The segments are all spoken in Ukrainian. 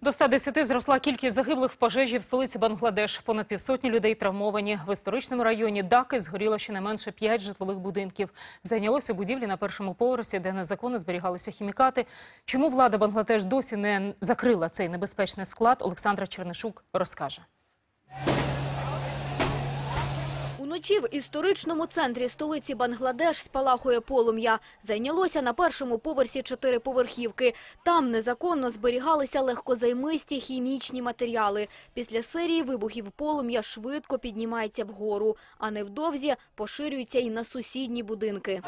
До 110 зросла кількість загиблих в пожежі в столиці Бангладеш. Понад півсотні людей травмовані. В історичному районі Даки згоріло щонайменше 5 житлових будинків. Зайнялося будівлі на першому поверсі, де незаконно зберігалися хімікати. Чому влада Бангладеш досі не закрила цей небезпечний склад, Олександра Чернишук розкаже. Уночі в історичному центрі столиці Бангладеш спалахує полум'я. Зайнялося на першому поверсі чотириповерхівки. Там незаконно зберігалися легкозаймисті хімічні матеріали. Після серії вибухів полум'я швидко піднімається вгору, а невдовзі поширюється і на сусідні будинки.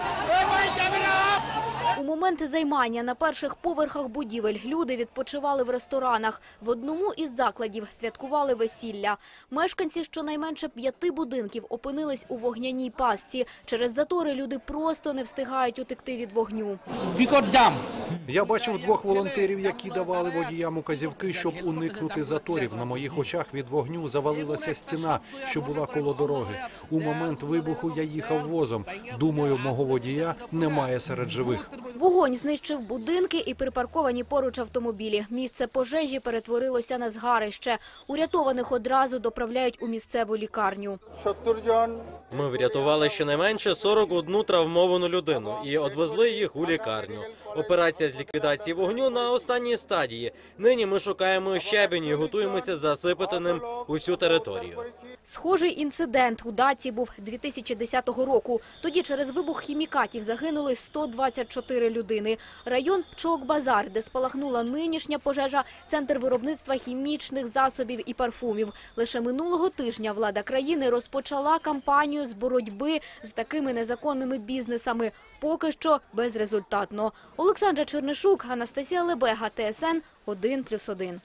У моменти займання на перших поверхах будівель люди відпочивали в ресторанах. В одному із закладів святкували весілля. Мешканці щонайменше п'яти будинків опинились у вогняній пастці. Через затори люди просто не встигають утекти від вогню. Я бачив двох волонтерів, які давали водіям указівки, щоб уникнути заторів. На моїх очах від вогню завалилася стіна, що була коло дороги. У момент вибуху я їхав возом. Думаю, мого водія немає серед живих. Вогонь знищив будинки і припарковані поруч автомобілі. Місце пожежі перетворилося на згарище. Урятованих одразу доправляють у місцеву лікарню. Ми врятували щонайменше 41 травмовану людину і одвезли їх у лікарню. Операція з ліквідації вогню на останній стадії. Нині ми шукаємо щебінь і готуємося засипати ним усю територію. Схожий інцидент у Даці був 2010 року. Тоді через вибух хімікатів загинули 124 людини. Район Пчок-Базар, де спалахнула нинішня пожежа, центр виробництва хімічних засобів і парфумів. Лише минулого тижня влада країни розпочала кампанію з боротьби з такими незаконними бізнесами. Поки що безрезультатно. Олександра Чернишук, Анастасія Лебега, ТСН 1+,1.